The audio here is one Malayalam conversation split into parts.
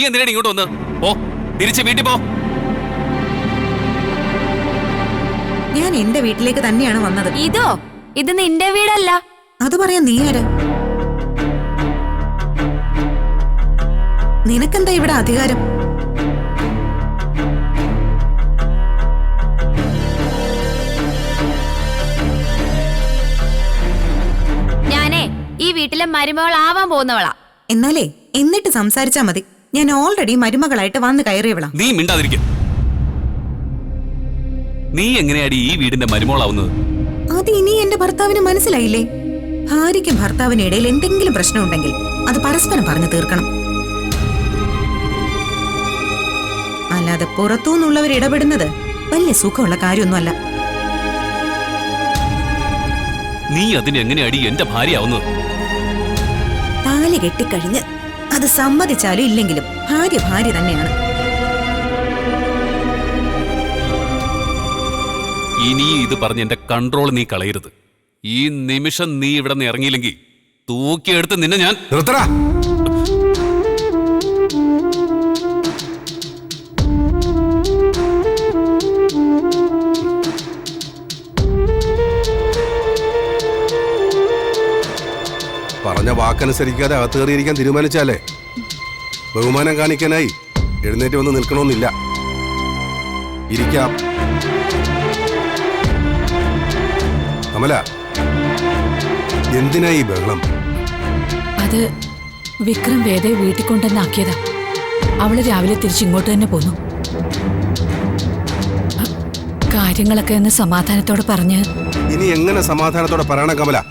നീ എന്തിനാണ് ഇങ്ങോട്ട് വന്ന് പോ തിരിച്ച് വീട്ടിൽ പോ. ഞാൻ എന്റെ വീട്ടിലേക്ക് തന്നെയാണ് വന്നത്. ഇതോ? ഇത് നിന്റെ വീടല്ല. അത് പറയാൻ നീ ആര്? നിനക്കെന്താ ഇവിടെ അധികാരം? ഞാനേ ഈ വീട്ടിലെ മരുമകൾ ആവാൻ പോകുന്നവളാ. എന്നാലേ എന്നിട്ട് സംസാരിച്ചാ മതി. ഞാൻ ഓൾറെഡി മരുമകളായിട്ട് വന്ന് കയറിയവളാ. നീ മിണ്ടാതിരിക്കും. നീ എങ്ങനെയാടി ഈ വീടിന്റെ മരുമോളാവുന്നത്? അത് ഇനി എന്റെ ഭർത്താവിന് മനസ്സിലായില്ലേ? ഭാര്യയ്ക്കും ഭർത്താവിനും ഇടയിൽ എന്തെങ്കിലും പ്രശ്നമുണ്ടെങ്കിൽ അത് പരസ്പരം പറഞ്ഞു തീർക്കണം. അല്ലാതെ പുറത്തുനിന്നുള്ളവർ ഇടപെടുന്നത് വലിയ സുഖമുള്ള കാര്യമൊന്നുമല്ല. നീ അതിന് എങ്ങനെയാടി എന്റെ ഭാര്യയാവുന്നത്? താലി കെട്ടിക്കഴിഞ്ഞ് അത് സമ്മതിച്ചാലും ഇല്ലെങ്കിലും ഭാര്യ ഭാര്യ തന്നെയാണ്. ഇനി ഇത് പറഞ്ഞ് എന്റെ കൺട്രോൾ നീ കളയരുത്. ഈ നിമിഷം നീ ഇവിടെ നിന്ന് ഇറങ്ങിയില്ലെങ്കിൽ തൂക്കിയെടുത്ത് നിന്നെ ഞാൻ നിർത്തടാ. പറഞ്ഞ വാക്കനുസരിക്കാതെ അകത്ത് കയറിയിരിക്കാൻ തീരുമാനിച്ചാലേ? ബഹുമാനം കാണിക്കാനായി എഴുന്നേറ്റ് വന്ന് നിൽക്കണമെന്നില്ല. ഇരിക്കാം. കമല എന്തിനാ ഈ ബഹളം? അത് വിക്രം വേദയെ വീട്ടിൽ കൊണ്ടുവന്നാക്കിയതാ. അവൾ രാവിലെ തിരിച്ചിങ്ങോട്ട് തന്നെ പോന്നു. കാര്യങ്ങളൊക്കെ ഒന്ന് സമാധാനത്തോടെ പറഞ്ഞ്. ഇനി എങ്ങനെ സമാധാനത്തോടെ പറയണം കമല?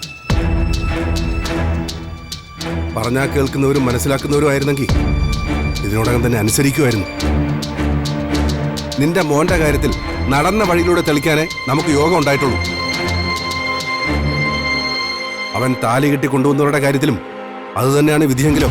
പറഞ്ഞാ കേൾക്കുന്നവരും മനസ്സിലാക്കുന്നവരും ആയിരുന്നെങ്കിൽ ഇതിനോടകം തന്നെ അനുസരിക്കുമായിരുന്നു നിന്റെ മോന്റെ കാര്യത്തിൽ നടന്ന വഴിയിലൂടെ തെളിക്കാനേ നമുക്ക് യോഗം ഉണ്ടായിട്ടുള്ളൂ. അവൻ താലി കെട്ടി കൊണ്ടുവന്നവരുടെ കാര്യത്തിലും അതുതന്നെയാണ് വിധിയെങ്കിലോ.